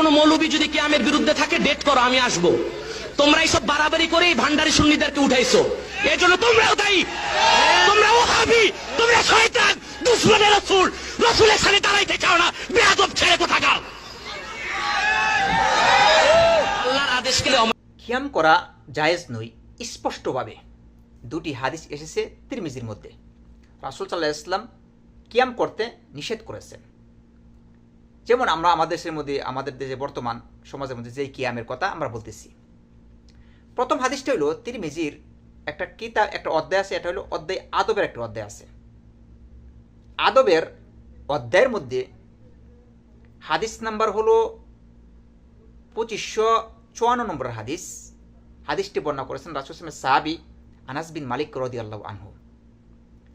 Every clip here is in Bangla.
কোন মৌলবী যদি কিয়ামের বিরুদ্ধে থাকে ডেট করো আমি আসব। তোমরা এইসব বাড়াবাড়ি করে এই ভান্ডারি সুন্নিদেরকে উঠাইছো। এই জন্য তোমরাও দায়ী। তোমরা ওহাবি তোমরা শয়তান দুশ্মনের রসুল। রসুলের সাথে দাঁড়াইতে চাও না বেয়াদব ছেড়ে কোথাকার? আল্লাহর আদেশ গেলে খিয়াম করা জায়েজ নই স্পষ্টভাবে। দুটি হাদিস এসেছে তিরমিজির মধ্যে। রাসুল সাল্লাহ ইসলাম কিয়াম করতে নিষেধ করেছেন। যেমন আমরা আমাদের দেশের মধ্যে, আমাদের দেশে বর্তমান সমাজের মধ্যে যেই কিয়ামের কথা আমরা বলতেছি। প্রথম হাদিসটা হলো তিরমিজির একটা কিতা একটা অধ্যায় আছে, এটা হলো অধ্যায় আদবের একটা অধ্যায় আছে। আদবের অধ্যায়ের মধ্যে হাদিস নাম্বার হলো পঁচিশশো চুয়ান্ন নম্বর হাদিস। হাদিসটি বর্ণনা করেছেন রাসুসলামের সাহাবি আনাস বিন মালিক রদি আল্লাহ আনহু।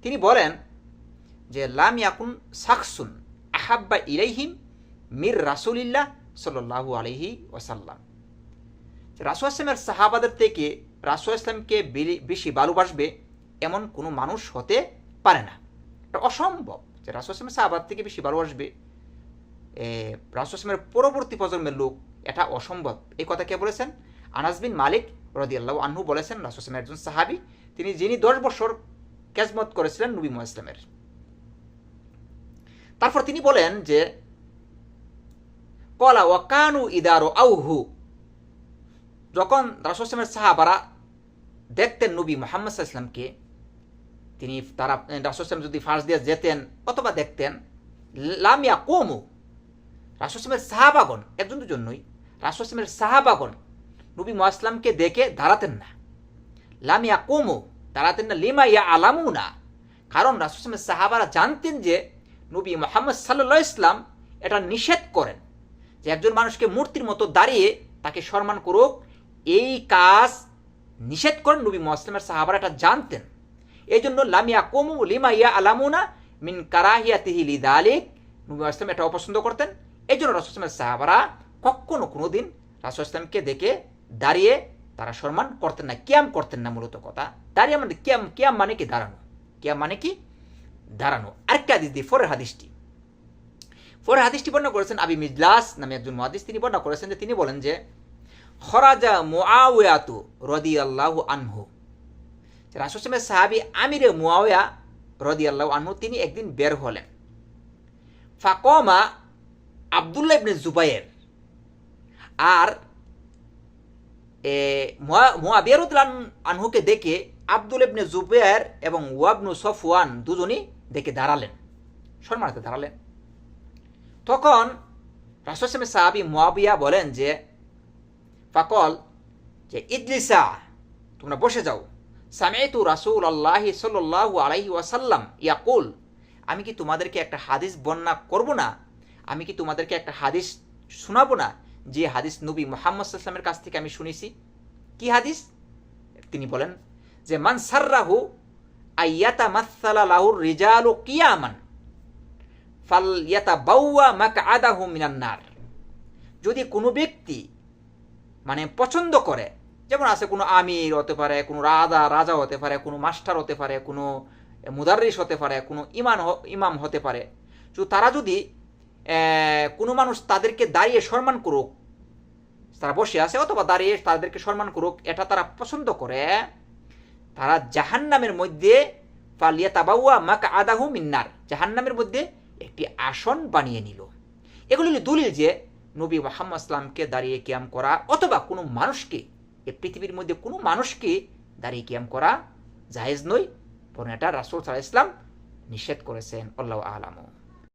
তিনি বলেন যে, লাম ইয়াকুন সাকসুন আহাব্বা ইলাইহিম মির রাসুলিল্লাহ সাল্লাহু আলহি ওসাল্লাম রাসুল আসলামের সাহাবাদের থেকে রাসুল আসলামকে বেশি ভালোবাসবে এমন কোনো মানুষ হতে পারে না। এটা অসম্ভব যে রাসুল আসলামের সাহাবাদ থেকে বেশি ভালোবাসবে রাসুল আসলামের পরবর্তী প্রজন্মের লোক, এটা অসম্ভব। এই কথা কে বলেছেন? আনাস বিন মালিক রদিয়াল্লাহ আনহু বলেছেন, রাসুল আসলামের একজন সাহাবি, তিনি যিনি দশ বছর ক্যাজমত করেছিলেন নবী ইসলামের তারপর তিনি বলেন যে কলা ওয়াকানু ইদারো আউহু যখন রাসুল আসলামের সাহাবারা দেখতেন নবী মোহাম্মদ ইসলামকে তিনি তারা রাসুল আসলাম যদি ফাঁস দিয়ে যেতেন অথবা দেখতেন লামিয়া কোমু রাসুসলামের সাহাবাগন একজন দুজন নই রাসুসলামের সাহাবাগন নবী মোয়াসলামকে দেখে দাঁড়াতেন না। লামিয়া কোমো দাঁড়াতেন না। লিমা ইয়া আলামু না কারণ রাসুসলামের সাহাবারা জানতেন যে নবী মোহাম্মদ সাল্লা ইসলাম এটা নিষেধ করেন। যে একজন মানুষকে মূর্তির মতো দাঁড়িয়ে তাকে সম্মান করুক, এই কাজ নিষেধ করেন নবী মোয়াসলামের সাহাবারা, এটা জানতেন। এই জন্য লামিয়া কোমু লিমা ইয়া আলামুনা মিন কারাহিয়া তিহিলি দালিক নবী আসলাম এটা অপছন্দ করতেন। এই জন্য রাসুল ইসলামের সাহাবারা কখনো কোনো দিন রাসুল ইসলামকে দেখে দাঁড়িয়ে তারা সম্মান করতেন না, কিয়াম করতেন না মূলত কথা। দাঁড়িয়ে মানে কিয়াম কিয়াম মানে কি? দাঁড়ানো। কিয়াম মানে কি? দাঁড়ানো। আরেকটা হাদিস দিই ফরের হাদিসটি। ফরের হাদিসটি বর্ণনা করেছেন আবি মিজলাস নামে একজন মহাদিস তিনি বর্ণনা করেছেন যে তিনি বলেন যে, খরাজা মুআওয়াতু রদি আল্লাহ আনহু রাসুল ইসলামের সাহাবি আমিরে মুআওয়া রদি আল্লাহ আনহু, তিনি একদিন বের হলেন। ফাকমা আবদুল্লাহ ইবনে জুবাইয়ের আর মুয়াবিয়ারুদ্দান আনহুকে দেখে আব্দুল ইবনে জুবাইর এবং ওয়াবনু সফওয়ান দুজনই দেখে দাঁড়ালেন। সম্মানিত দাঁড়ালেন। তখন রাসুসলামের সাহাবি মুয়াবিয়া বলেন যে, ফাকল, যে ইদলিসা তোমরা বসে যাও। সামেতু রাসুল আল্লাহি সাল্লাহ আলাইহি ওয়াসাল্লাম ইয়াকুল, আমি কি তোমাদেরকে একটা হাদিস বর্ণনা করব না? আমি কি তোমাদেরকে একটা হাদিস শোনাবো না, যে হাদিস নবী মোহাম্মদ সাল্লামের কাছ থেকে আমি শুনেছি? কি হাদিস? তিনি বলেন যে, মান সার্রাহু আইয়াতা মাসালা লাহুর রিজালু কিয়ামান। ফাল ইয়াতা বাউয়া মাক আদাহু মিনান্নার। যদি কোনো ব্যক্তি মানে পছন্দ করে, যেমন আছে কোনো আমির হতে পারে, কোনো রাজা রাজা হতে পারে, কোনো মাস্টার হতে পারে, কোনো মুদারিস হতে পারে, কোনো ইমান ইমাম হতে পারে, তো তারা যদি কোনো মানুষ তাদেরকে দাঁড়িয়ে সম্মান করুক, তারা বসে আছে অথবা দাঁড়িয়ে তাদেরকে সম্মান করুক, এটা তারা পছন্দ করে, তারা জাহান্নামের মধ্যে ফালিয়া তাবাউয়া মাক আদাহু মিন্নার। জাহান্নামের মধ্যে একটি আসন বানিয়ে নিল। এগুলি হলো দলিল যে নবী মোহাম্মদ ইসলামকে দাঁড়িয়ে ক্যাম করা অথবা কোনো মানুষকে, এ পৃথিবীর মধ্যে কোনো মানুষকে দাঁড়িয়ে ক্যাম করা জাহেজ নই বরং এটা রাসুল সাল্লাহ ইসলাম নিষেধ করেছেন। আল্লাহ আলামু।